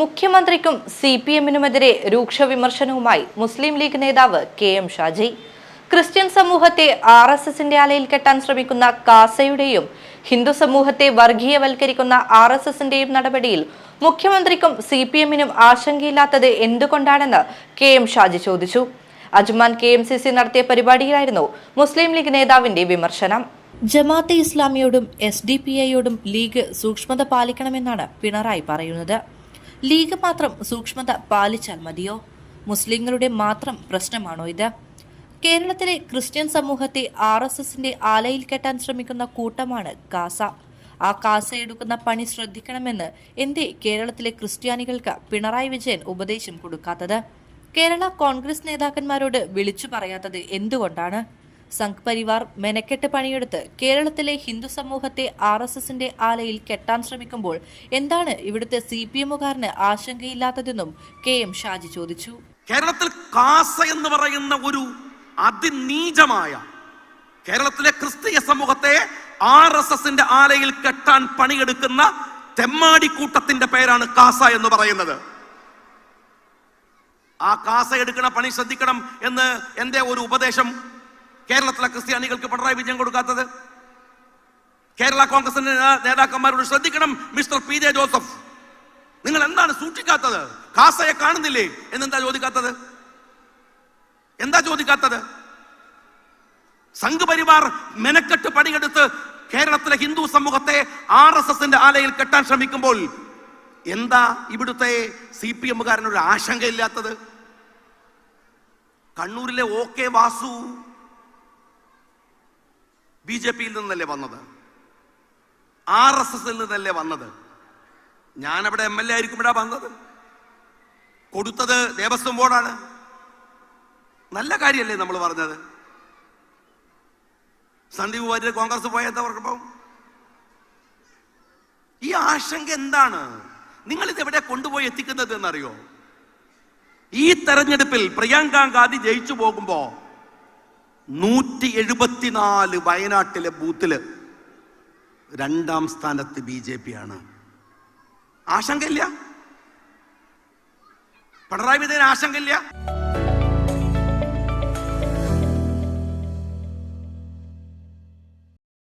മുഖ്യമന്ത്രിക്കും C P എമ്മിനുമെതിരെ രൂക്ഷ വിമർശനവുമായി മുസ്ലിം ലീഗ് നേതാവ് കെ എം ഷാജി. ക്രിസ്ത്യൻ സമൂഹത്തെ ആർ എസ് എസിന്റെ അലയിൽ കെട്ടാൻ ശ്രമിക്കുന്ന കാസയുടെയും ഹിന്ദു സമൂഹത്തെ വർഗീയവൽക്കരിക്കുന്ന ആർ എസ് എസിന്റെയും നടപടിയിൽ മുഖ്യമന്ത്രിക്കും സി പി എമ്മിനും ആശങ്കയില്ലാത്തത് എന്തുകൊണ്ടാണെന്ന് കെ എം ഷാജി ചോദിച്ചു. Ajman K M C C നടത്തിയ പരിപാടിയിലായിരുന്നു മുസ്ലിം ലീഗ് നേതാവിന്റെ വിമർശനം. ജമാഅത്തെ ഇസ്ലാമിയോടും എസ് ഡി പി ഐയോടും ലീഗ് സൂക്ഷ്മത പാലിക്കണമെന്നാണ് പിണറായി പറയുന്നത്. ലീഗ് മാത്രം സൂക്ഷ്മത പാലിച്ചാൽ മതിയോ? മുസ്ലിങ്ങളുടെ മാത്രം പ്രശ്നമാണോ ഇത്? കേരളത്തിലെ ക്രിസ്ത്യൻ സമൂഹത്തെ ആർ എസ് എസിന്റെ ആലയിൽ കെട്ടാൻ ശ്രമിക്കുന്ന കൂട്ടമാണ് കാസ ആ കാസ എടുക്കുന്ന പണി ശ്രദ്ധിക്കണമെന്ന് എന്തേ കേരളത്തിലെ ക്രിസ്ത്യാനികൾക്ക് പിണറായി വിജയൻ ഉപദേശം കൊടുക്കാത്തത്? കേരള കോൺഗ്രസ് നേതാക്കന്മാരോട് വിളിച്ചു പറയാത്തത് എന്തുകൊണ്ടാണ്? സംഘ് പരിവാർ മെനക്കെട്ട് പണിയെടുത്ത് കേരളത്തിലെ ഹിന്ദു സമൂഹത്തെ ആർ എസ് എസിന്റെ ആലയിൽ കെട്ടാൻ ശ്രമിക്കുമ്പോൾ എന്താണ് ഇവിടുത്തെ സി പി എമ്മുകാരന് ആശങ്കയില്ലാത്തതെന്നും കെ എം ഷാജി ചോദിച്ചു. കേരളത്തിൽ കാസ എന്ന് പറയുന്ന ഒരു അതിനീചമായ കേരളത്തിലെ ക്രിസ്തീയ സമൂഹത്തെ ആർ എസ് എസിന്റെ ആലയിൽ കെട്ടാൻ പണിയെടുക്കുന്ന തെമ്മാടിക്കൂട്ടത്തിന്റെ പേരാണ് കാസ എന്ന് പറയുന്നത്. ആ കാസ എടുക്കണ പണി ശ്രദ്ധിക്കണം എന്ന് എന്റെ ഒരു ഉപദേശം കേരളത്തിലെ ക്രിസ്ത്യാനികൾക്ക് പിണറായി വിജയം കൊടുക്കാത്തത്? കേരള കോൺഗ്രസിന്റെ നേതാക്കന്മാരോട് ശ്രദ്ധിക്കണം മിസ്റ്റർ പി ജെ ജോസഫ്. നിങ്ങൾ എന്താണ് സൂക്ഷിക്കാത്തത്? കാസയെ കാണുന്നില്ലേ എന്നെന്താ ചോദിക്കാത്തത്? എന്താ ചോദിക്കാത്തത്? സംഘപരിവാർ മെനക്കെട്ട് പണിയെടുത്ത് കേരളത്തിലെ ഹിന്ദു സമൂഹത്തെ ആർ എസ് എസിന്റെ ആലയിൽ കെട്ടാൻ ശ്രമിക്കുമ്പോൾ എന്താ ഇവിടുത്തെ സി പി എമ്മുകാരനൊരു ആശങ്കയില്ലാത്തത്? കണ്ണൂരിലെ O K Vasu B J പിയിൽ നിന്നല്ലേ വന്നത്? ആർ എസ് എസിൽ നിന്നല്ലേ വന്നത്? ഞാനവിടെ എം എൽ എ ആയിരിക്കും ഇവിടെ വന്നത്. കൊടുത്തത് ദേവസ്വം ബോർഡാണ്. നല്ല കാര്യമല്ലേ നമ്മൾ പറഞ്ഞത്. സന്ദീപ് വാര്യർ കോൺഗ്രസ് പോയ ഈ ആശങ്ക എന്താണ്? നിങ്ങൾ ഇത് എവിടെ കൊണ്ടുപോയി എത്തിക്കുന്നത് എന്നറിയോ? ഈ തെരഞ്ഞെടുപ്പിൽ പ്രിയങ്ക ഗാന്ധി ജയിച്ചു പോകുമ്പോ നൂറ്റി എഴുപത്തിനാല് വയനാട്ടിലെ ബൂത്തിൽ രണ്ടാം സ്ഥാനത്ത് ബി ജെ പി ആണ് ആശങ്കയില്ല? പിണറായി വിജയൻ ആശങ്കയില്ല?